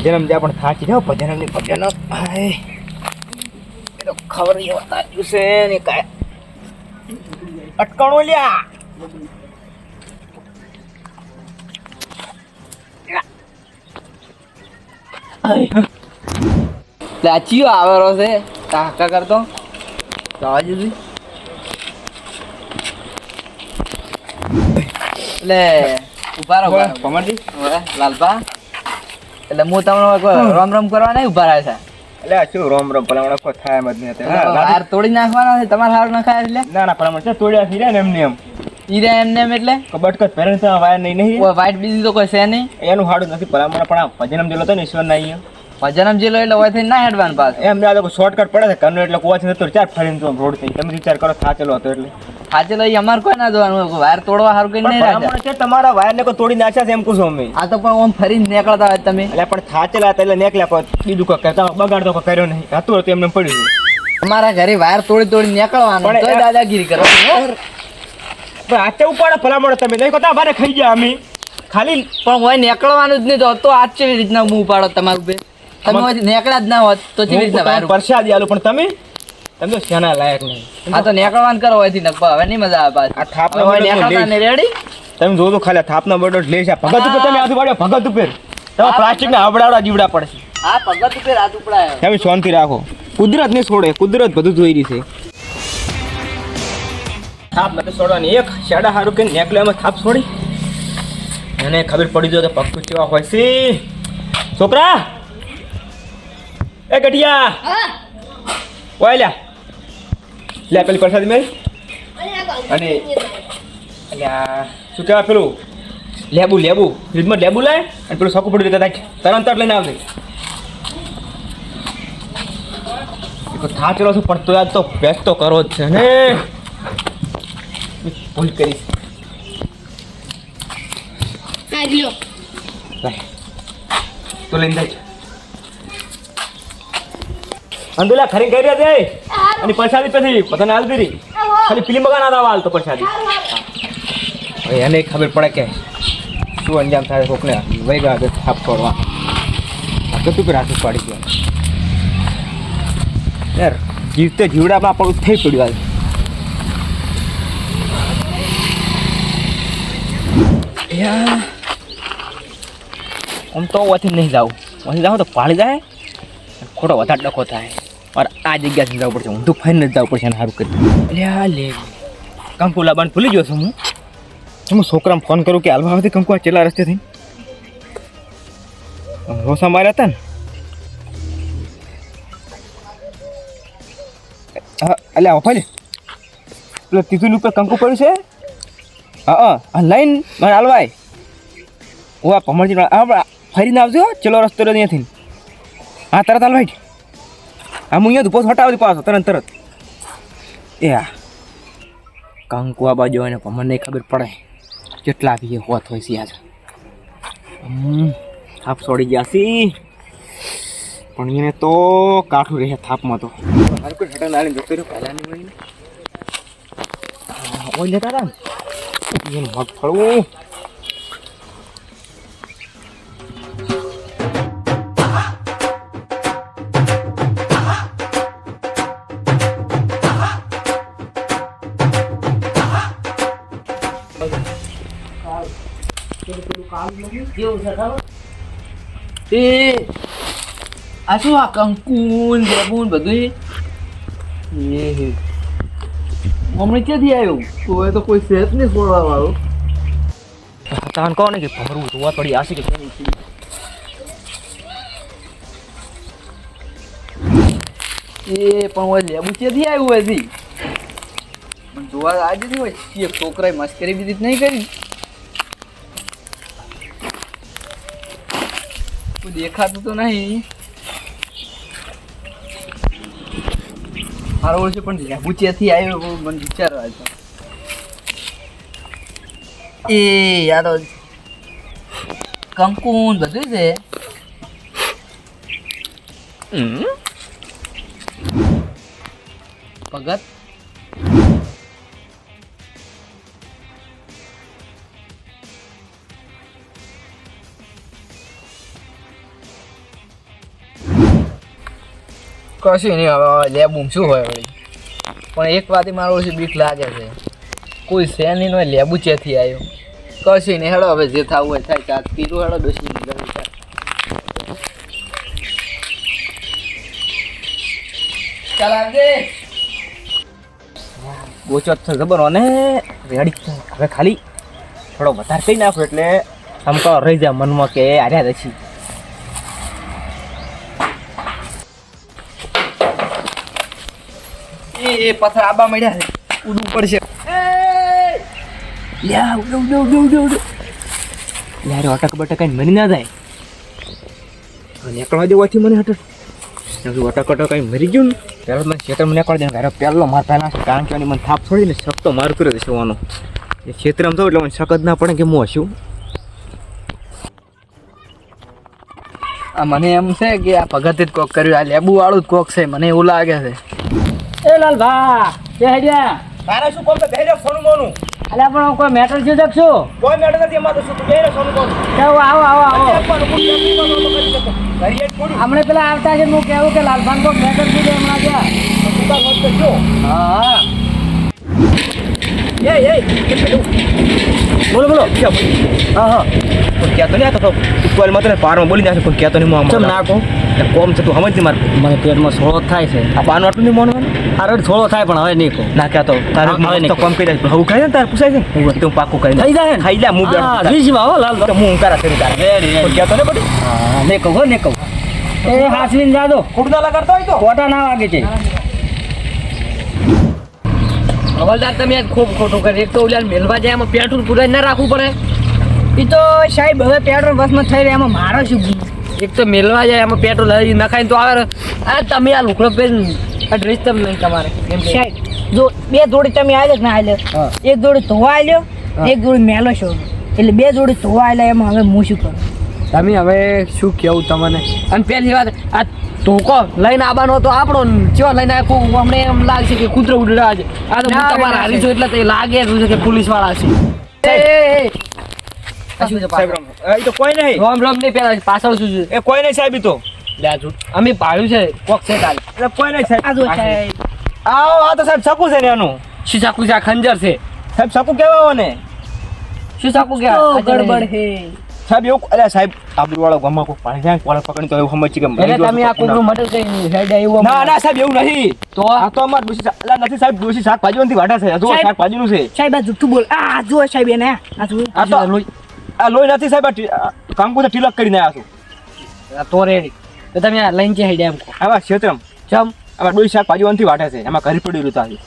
ભજનમ જ્યાં પણ થાચી જાઓ ભજનમની ભજન એ તો ખબર એવા તાજ્યું છે ને કાંઈ. અટકણો લ્યા. ચિયો આવેલો છે. કાકા કરતો તો. આવવા એટલે ઊભા રહો કમરજી લાલપા એટલે હું તમને રોમ રમ કરવા નહીં ઊભા રહ્યા એટલે શું રોમ રોમ ભલામણ કોઈ થાય એમ જ નહીં છે હાર તોડી નાખવાના છે તમારે હાર નખાય એટલે? ના ના ભલામણ છે તોડ્યા એમ ને એમને એમ. ઈરા એમ એમને એમ એટલે? બટકત પહેરે છે વાયર નહીં નહીં વાઈટ બીજી તો કોઈ છે નહીં. એનું હાડું નથી ભલામણ પણ આ ભજનમ જેલો તો ને ઈશ્વર ના અહીંયા. ભજનમ જેલો એટલે હોય થઈ ના હેડવાન પાસ એમ આ લોકો શોર્ટકટ પડે છે કનો એટલે કુવા છે તો ચાર ફરીને તો રોડ થઈ તમે વિચાર કરો થાચેલો હતો એટલે. થાચેલો લઈ અમારે કોઈ ના જોવાનું વાયર તોડવા સારું કઈ નહીં રાખ્યા છે તમારા વાયર ને કોઈ તોડી નાખ્યા છે એમ કહું અમે. આ તો પણ ઓમ ફરીને નીકળતા હોય તમે. એટલે પણ થાચેલા હતા એટલે નીકળ્યા પણ બીજું કોઈ કરતા બગાડ તો કોઈ કર્યો નહીં. હતું હતું એમને પડ્યું અમારા ઘરે વાયર તોડી તોડી નીકળવાનું તો એ- દાદાગીરી કરો. પણ આતે ઉપાડે ભલામણ તમે? નહીં કહો બારે ખાઈ ગયા અમે. ખાલી પણ હોય નીકળવાનું જ નહીં તો કેવી રીતના હું ઉપાડો તમારું બે તમે નેકળા જ ના હોત તો કેવી રીતના વાયર પરસાદી આલો પણ તમે? તમે તો શાના લાયક નહીં. આ તો નીકળવાનું કરો હોયથી નકવા હવે નહીં મજા આવે પાછી. આ થાપનો હોય બટન ને રેડી તમે જોજો ખાલી આ થાપના બડો લે છે ભગત ઉપર તમે હાથ વાળ્યો ભગત ઉપર. તમે પ્લાસ્ટિક ના આવડાવડા જીવડા પડશે. આ ભગત ઉપર હાથ ઉપડાયો. તમે શાંતિ રાખો. કુદરત ને છોડે કુદરત બધું જોઈ રહી છે. થાપ નથી છોડવાની. એક શેડા હારું કે નેકલેમાં થાપ છોડી. એને ખબર પડી જાય તો પગ કેવા હોય છે. છોકરા! એ ગઢિયા! ઓય લ્યા. લે પેલી પ્રસાદ મેળ અને અલ્યા શું કહેવાય પેલું? લેબુ લેબુ. ફ્રીજમાં લેબુ લાય અને પેલું સકું પડી કદાચ તરત તરત લઈને આવજે. તો થાચેલો છું પણ તો આજ તો બેસ તો કરો જ છે ને? ભૂલ કરીશ. તો લઈને જાય. અંદુલા ખરી કરી દે અને પરસાદી પછી બધાને હાલ દીધી. ખાલી ફિલ્મ બગાના ના હાલ તો પરસાદી. એને ખબર પડે કે શું અંજામ થાય કોકને વહી ગયા આગળ છાપ છોડવા આ તો રાખી પાડી ગયો. યાર જીવતે જીવડામાં આપણું થઈ પડ્યું આજે આમ તો ઓથી નહીં જાઉં. ઓથી જાઉં તો પાડી જાય. ખોટો વધારે ડખો થાય. और આ જગ્યાથી જવું પડશે હું તો ફરીને જ જવું પડશે એને સારું કરી અલ્યા લે કંકુ લાબાને ભૂલી ગયો છું હું હું છોકરાને ફોન કરું કે હાલવા આવતી કંકુ આ ચેલા રસ્તેથી રોસા માર્યા હતા ને હા આવો ઓફાલી પેલો તીધું ઉપર કંકુ પડ્યું છે હા હા લાઈન મારે હાલવાય હું આ ભમરજી હા ફરીને આવજો ચલો રસ્તો અહીંયાથી હા તરત હાલવાય હું અહીંયા ધૂપો હટાવી પાછો, તરત તરત. એ આ આ બાજુ પણ મને ખબર પડે કેટલા બી હોત હોય છે આજે. થાપ છોડી ગયા સી પણ એને તો કાઠું રહે થાપમાં તો. મહિને ઓય લેતા હતા ને. એનું એ આ શું આ કંકુન જેબુન બધું હમણાં ક્યાંથી આવ્યું? કોઈ તો કોઈ સેફ નહીં છોડવા વાળો તાન કહો ને કે ભમરું જોવા પડી આશી કે કેમ? એ પણ હોય લેબુ ક્યાંથી આવ્યું હજી? જોવા આજે નહીં હોય. એક છોકરાએ મસ્કરી બીજી નહીં કરી. દેખાતું તો નહીં. મારો ઓળશે પણ લેબુ આવ્યો મને વિચારવા છે એ યાર કંકુન બધું છે. ભગત? કશું નહીં, હવે લેબુમ શું હોય વળી? પણ એક વાતે મારો ઓછી બીક લાગે છે. કોઈ છે નહીં હોય લેબુ ચેથી આવ્યો કશું નહીં, હેડો, હવે જે થવું હોય થાય, ચાલ. પીરું હેડો ડોસી નીકળવું ચાલ. આવજે ગોચો તો અને રેડી. હવે ખાલી થોડો વધારે કહી નાખો એટલે સમકો રહી જાય મનમાં કે આર્યા રછી એ પથ્થર આબા મળ્યા છે. ઉડવું પડશે. યાર અટક બટક કઈ મરી ના જાય. નીકળવા દેવાથી મને હટ. અટક અટક કઈ મરી ગયું ને? પહેલાં મને ક્ષેત્ર મને નીકળી દે ઘરે પહેલો માર પહેલા કારણ કે મને થાપ છોડીને શક તો માર કર્યો છે શોવાનો એ ક્ષેત્રમાં થયું એટલે મને શક જ ના પડે કે હું આ મને એમ છે કે આ ભગતે જ કોક કર્યું. આ લેબુ વાળું જ કોક છે. મને એવું લાગે છે. લાલ ભા એ હેડ્યા તારે શું કોમ બેહજો સોનું મોનું અલે પણ કોઈ મેટર છે શકશું કોઈ મેટર નથી એમાં તો શું તું સોનું મોનું આવો આવો આવો આવો હમણે પેલા આવતા છે હું કેવું કે લાલભાન તો મેટર છે તો હમણાં ગયા હા હા એ એ બોલો બોલો. હા હા. કોઈ કહેતો નહીં આ તો ઇક્વલમાં તને પારમાં બોલી નાખે કોઈ કહેતો નહીં મોં ચમ ના કહું? કોમ છે તું સમજ માર. મને પેટમાં સોળો થાય છે. આ પાન આટલું નહીં મોનવાનું અરે થોડો થાય પણ હવે નહીં કહું. ના કહેતો તારે હા, હવે તો. કોમ કરી દે હું કહે ને તારે? પૂછાય છે? હું તું પાકું કરી થઈ જાય ને? ખાઈ લે હું હા છું. રીસી લાલ તો હું તારા કરી તારે. Ready, ready. કહેતો નહીં બધી હા નહીં કહું હો નહીં કહું. એ હાસવીને જાદો ના લગાડતો હોય તો? ખોટા ના વાગે છે. હવલદાર તમે આજ ખૂબ ખોટું કરે એક તો ઓલા મેલવા જાય એમાં પેટ્રોલ પુરાઈ ના રાખવું પડે. એ તો સાહેબ હવે પેટ્રોલ બસમાં થઈ રહ્યા એમાં મારો શું એક તો મેલવા જાય એમાં પેટ્રોલ હરી નખાય તો આવે. આ તમે આ લુકડો પેન આ ડ્રેસ તમે નહીં તમારે. એમ સાહેબ જો બે જોડી તમે આવ્યો કે ના આવ્યો. એક જોડી ધોવા આવ્યો. એક જોડી મેલો છો. એટલે બે જોડી ધોવા આવ્યા એમાં હવે હું શું કરું? તમે હવે શું કેવું તમને? અને પહેલી વાત આ ધોકો લઈને આવવાનો તો આપણો ચો લઈને આખું અમને એમ લાગશે કે કૂતરો ઉડડા છે આ તો હું તમારા હારી છું એટલે તે લાગે છે કે પોલીસવાળા છે. એ, એ, એ. આ શું છે સાહેબ પાછળ? રામ. એ તો કોઈ નહીં. રોમ રોમ નહીં પેલા પાછળ શું છે? એ કોઈ નહીં સાહેબ તો. અમે પાડ્યું છે કોક છે કાલે એટલે કોઈ નહીં સાહેબ. આ આવો આ તો સાહેબ શકું છે ને એનું. શીશા કુશા ખંજર છે. સાહેબ શકું કેવા ને? શું સાકું કેવા? છે ગડબડ હે સાહેબ એવું અલ્યા સાહેબ આબરૂ વાળો ગમા કોઈ પાણી જાય? કોળા પકડી તો એવું સમજ કે એટલે તમે આ તો કુકનું મટર કઈ હેડ એવું ના ના સાહેબ એવું નહીં. તો? આ તો અમાર શા- અલા નથી સાહેબ દોશી શાકભાજી નથી વાટા છે. આ જો સાહેબ. શાકભાજીનું છે. સાહેબ આ જુઠ્ઠું બોલ. આ જો સાહેબ એને. આ જો આ તો આ લોહી. નથી સાહેબ આ આ કંકુ તિલક કરીને આવ્યા છું? તો રેડી. તો તમે આ લઈને જે હેડ એમ કહો? આમાં ક્ષેત્રમ. ચમ. આમાં ડોઈ શાકભાજી નથી વાટે છે. એમાં ઘરી પડી રહ્યું તાજી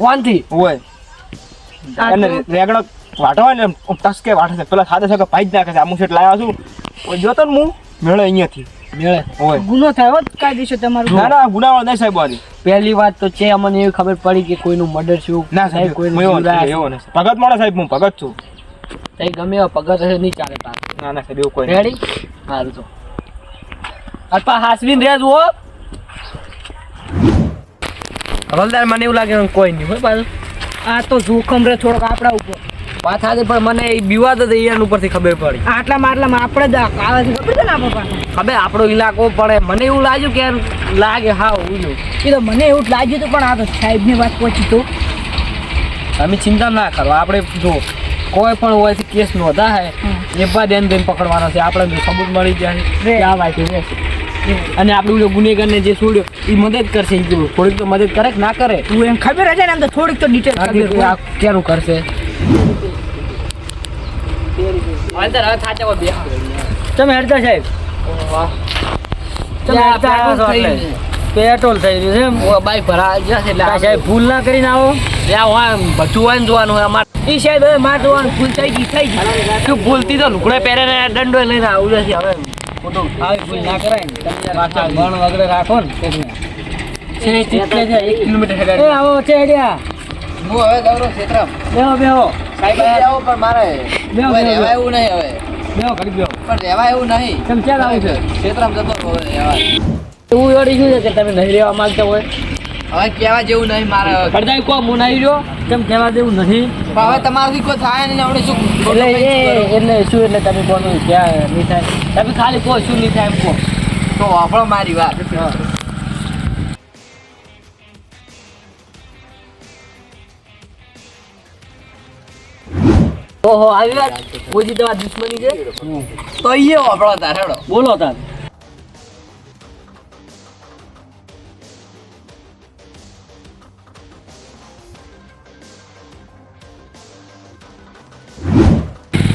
વાનથી હોય. તો- રેગડો વાટો હોય ને ટસકે વાટે છે. પેલા સાદા સાદા પાઈ જ નાખે છે. આ મુસેટ લાવ્યા છું. જોતો ને હું? મેળે અહીંયાથી. મેળે. હોય ગુનો થયો હોત કાયદેસર તમારું. ના ના ગુનાવાળો નહીં સાહેબ વાળી પહેલી વાત તો છે અમને એવી ખબર પડી કે કોઈનું મર્ડર છું ના સાહેબ. ભગત સાહેબ હું ભગત છું. તઈ ગમે એવા હશે નહીં ચાલે પાછું. ના ના સાહેબ એવું કોઈ. રેડી સારું તો. અલ્પા હાસવીન રેજ હો. હવલદાર મને એવું લાગે કોઈ નહીં હોય પાછું. આ તો જોખમ રે થોડોક આપણા ઉપર. વાત હતી પણ મને એ બીવાદ હતી એના ઉપરથી ખબર પડી. આટલા માટલામાં આપણે જ આવે છે ખબર છે ને આપણા પાસે? ખબર આપણો ઇલાકો પડે. મને એવું લાગ્યું કે લાગે હા ઉજો એ તો મને એવું જ લાગ્યું હતું પણ આ તો સાહેબની વાત પહોંચી તો. તમે ચિંતા ના કરો. આપણે જો કોઈ પણ હોય છે કેસ નોંધા હે. એ બાદ એને બેન પકડવાનો છે. આપણે જો સબૂત મળી જાય કે આ વાત છે અને આપણું જો ગુનેગારને જે છોડ્યો એ મદદ કરશે થોડીક તો મદદ કરે કે ના કરે? તું એમ ખબર હશે ને એમ તો થોડીક તો ડિટેલ આ ક્યાંનું કરશે? તમે હેડતા સાહેબ? પેટ્રોલ થઈ ગયું છે બાઈક ભરા જશે સાહેબ ભૂલ ના કરીને આવો. હોય જોવાનું હોય અમારે. એ સાહેબ હવે માર જોવાનું ભૂલ થઈ ગઈ થઈ ગઈ. શું ભૂલતી તો લુકડે પહેરે ને દંડો લઈને આવું જશે હવે ખોટું. આવી ભૂલ ના કરાય ને. વગર રાખો ને. એક કિલોમીટર આવો છે હું હવે દવરો ક્ષેત્રમ. બેહો બેહો. સાહેબ આવો પણ મારે બેહો બેહો. એવું નહીં હવે. બેહો ઘડી બેહો. પણ રહેવા એવું નહીં. કેમ ક્યાં આવું છે? ક્ષેત્રમ જતો હવે રહેવા એવું વળી શું છે કે તમે નહીં રહેવા માંગતા હોય? હવે કહેવા જેવું નહીં મારે હવે. કો હું નહીં રહ્યો? કેમ કહેવા જેવું નહીં? હવે તમારાથી કોઈ થાય નહીં આપણે શું એટલે એટલે શું એટલે તમે કોનું ક્યાં નહીં થાય? તમે ખાલી કહો શું નહીં થાય એમ કહો. તો આપણો મારી વાત. ઓહો આવી વાત? કોઈ તમારા દુશ્મની છે? તો એ વાપરો તાર હેડો. બોલો તાર.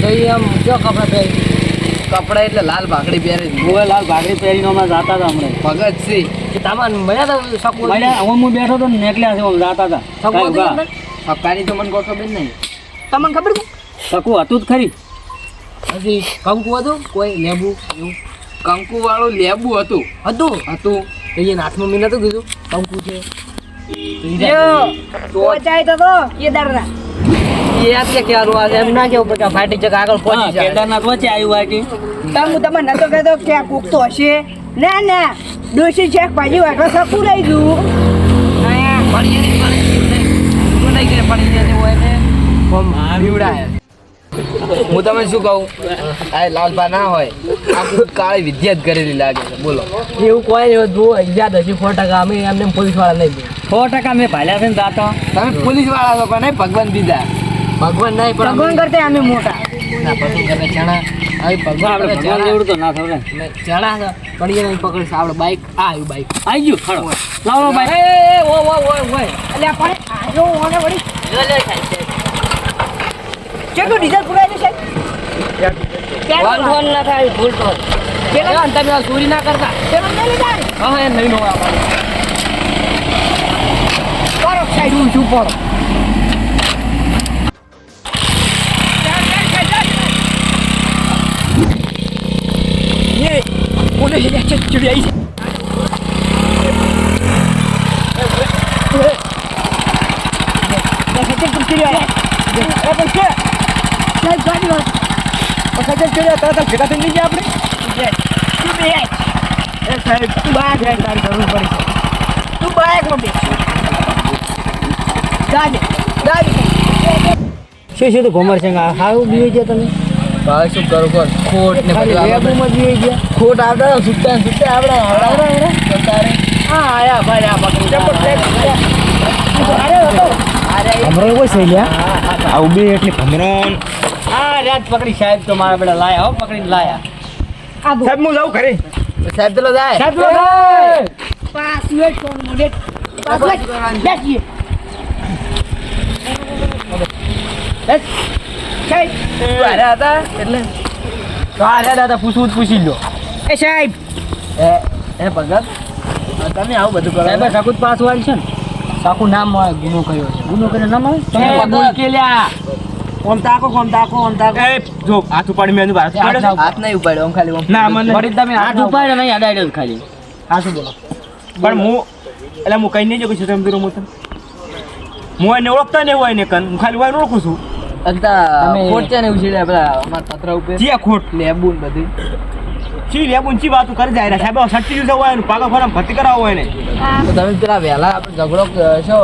તો એ આમ કયો કપડા પહેરી. કપડા એટલે લાલ ભાખડી પહેરી દીધી. લાલ ભાગડી પહેરીને અમે જાતા હતા હમણાં. ભગત સિંહ કે તમારે મળ્યા હતા શકું હવે હું બેઠો તો નેકલ્યા છે જાતા હતા. હતું? હક્કાની તો મને કોઈ ખબર નહીં. તમને ખબર છે? શકું હતું જ ખરી. પછી કંકુ હતું? કોઈ લેબુ એવું? કંકુ વાળું લેબુ હતું. હતું? હતું. તો એ હાથમાં મેં નતું કીધું. કંકુ છે. જાય. ના જાય. ના ના. ડોશી ચેક ભાજી વાટવા શકું લઈ જવું પડી જતી, પડી જતી હોય ને? બીવડાય. હું તમને શું કહું આ લાલભા ના હોય આખું કાળી વિદ્યા જ કરેલી લાગે છે બોલો એવું કોઈ નહીં જુઓ યાદ હજી સો ટકા અમે એમને પોલીસવાળા નહીં સો ટકા મેં ભાલ્યા છે ને દાતા તમે પોલીસવાળા લોકો નહીં ભગવાન દીધા ભગવાન નહીં પણ ભગવાન કરતા અમે મોટા ના પસંદ કરે ચણા હવે ભગવાન આપણે ભગવાન જેવડું તો ના થવે ચણા છે પડી જાય પકડી આપણે બાઈક આ આવ્યું બાઈક આવી ગયું ખરો લાવો ભાઈ એ ઓ ઓ ઓ ઓ એટલે પણ આજો ઓને વળી કેટલું ડીઝલ પુરાય છે વાંધો ના થાય ભૂલ તો પેલા તમે ચોરી ના કરતા પેલો નહીં લીધા ને હા એ નહીં નો આપણે? કરો સાઈડ હું છું પડો. તું બાઇકમાં બેસ ગાડી ગાડી. શું શું તો ઘુમર છે? હારું બીવી ગયા તમે? ભાઈ શું કરો કર ખોટ ને બધું આવે. બીવી ગયા. ખોટ આવતા હતા, આવડા આવડા. આવડા. હા આયા ભાઈ આ પકડી ભમરણ કોઈ છે. લ્યા. આ ઊભી એટલી ભમરણ હા રાત પકડી સાહેબ તો મારા બેટા લાયા હો પકડીને લાયા. સાહેબ હું જાઉં ખરે સાહેબ તો જાય. સાહેબ પેલો ભાઈ! પાસ વેટ કોણ મોડે પાસ વેટ બેસીએ. બેસ. સાહેબ. હારે હતા? એટલે? તો દાદા પૂછવું જ પૂછી લો એ સાહેબ. એ એ ભગત તમે આવું બધું કરો. સાહેબ સાકુત પાસ વાળ છે ને? સાકુ નામ ગુનો કર્યો છે. ગુનો કર્યો નામ આવે? તમે એ, બોલ કે લ્યા ઓમ તાકો ઓમ તાકો ઓમ તાકો. એ જો હાથ ઉપાડી મેં હાથ ઉપાડ્યો હાથ નહીં ઉપાડ્યો ઓમ ખાલી ઓમ ના મને વળી તમે હાથ ઉપાડ્યો નહીં અડાડ્યો ખાલી. હા બોલો પણ હું એટલે હું કઈ નહીં જો છું તમે હું તને હું એને ઓળખતા નહીં હોય ને કન હું ખાલી હોય ઓળખું છું. અંતા ખોટ છે ને પેલા અમારા ઉપર. ખોટ. લેબુન બધી. ચી લે ચી વાતું કરી જાય? સાહેબ સટ્ટી જુદા હોય ને પાકા ભરતી હોય ને તમે પેલા વહેલા આપણે ઝઘડો છો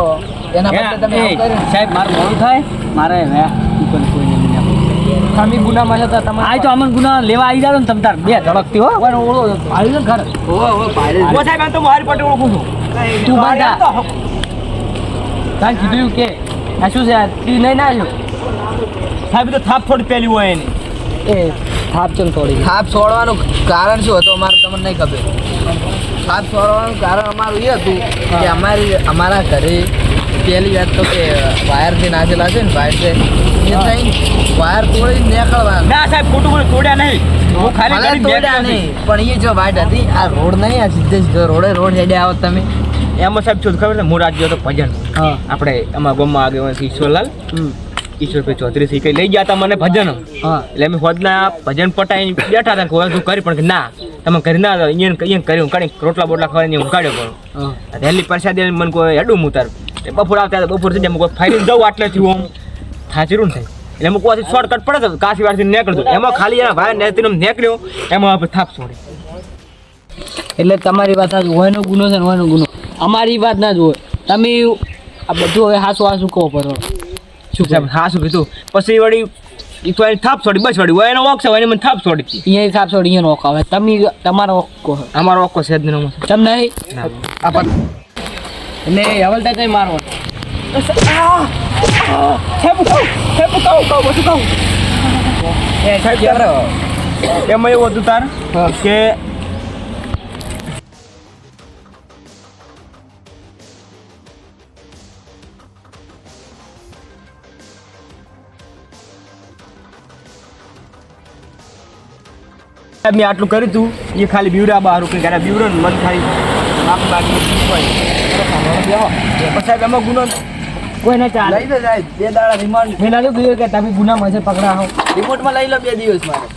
એના તમે સાહેબ મારું મોડું થાય? મારે તમે ગુનામાં હતા તમે આ તો અમને ગુના લેવા આવી જાવ ને તમ તાર બે ધડકતી હો. ઓલો ઓળો આવી ને ખરે ઓ ઓ સાહેબ તો મારી પટે ઓળખું છું. તું તો બાંધા. આ તો તાન કીધું કે આ શું છે આ તી નહીં ના સાહેબ તો થાપ થોડી પેલી હોય એની. એ થાપ ચલ થોડી. થાપ છોડવાનું કારણ શું હતું અમારે તમને નહીં ખબર. થાપ છોડવાનું કારણ અમારું એ હતું કે અમારી અમારા ઘરે પહેલી વાત તો કે વાયરથી નાખેલા છે ને વાયર છે એ થઈને વાયર તોડી નીકળવાનું ના સાહેબ ખોટું બોલું તોડ્યા નહીં. હું ખાલી ભલે તોડ્યા નહીં પણ એ જો વાઈટ હતી આ રોડ નહીં આ સીધે સીધો રોડે રોડ હેડે આવો તમે. એમાં સાહેબ શું ખબર છે? હું રાજ્ય તો ભજન. આપણે અમારા ગામમાં આગળ ઈશ્વરલાલ. હમ. ઈશ્વરભાઈ ચૌધરી સી કઈ લઈ ગયા હતા મને ભજન. એટલે અમે હોદના ભજન પટાઈ બેઠા હતા કોઈ તું કરી પણ ના તમે ઘર ના અહીંયા અહીંયા કર્યું કાઢી રોટલા બોટલા ખાવાની પણ હા. રહેલી પ્રસાદી મને કોઈ હેડું હું તાર એ બપોર આવતા બપોરથી કોઈ ફાઈન જવું આટલેથી ઓમ થાચરું ને થાય. એટલે અમુક વાથી શોર્ટકટ પડે તો કાશી વારથી નીકળતો. એમાં ખાલી એના ભાઈ નેતીનો નીકળ્યો એમાં આપણે થાપ છોડી એટલે તમારી વાત સાચું હોયનો ગુનો છે ને હોયનો ગુનો. અમારી વાત ના જ હોય. તમે આ બધું હવે હાસું હાસું કહો પડો શું સાહેબ હાસું કીધું. પછી વળી એ તો થાપ છોડી બસ વળી. હોય એનો વોક છે એને મને થાપ છોડી અહીંયા થાપ છોડી અહીંયા નોખો આવે. તમે તમારો ઓક કહો. અમારો ઓકો છે જ નહીં તમને નહીં? એટલે હવલદાર કઈ મારો એમાં એવું હતું તાર કે મેં આટલું કર્યું તું એ ખાલી બીવડા બહાર રૂપિયા બીવડો ને મન ખાલી માંગી પણ સાહેબ એમાં ગુનો કોઈ ના ચાલે લઈ લો સાહેબ બે દાડા રિમાન્ડ મેં લાગ્યું કે તમે ગુનામાં છે પકડા હો રિમોટમાં લઈ લો બે દિવસ મારે.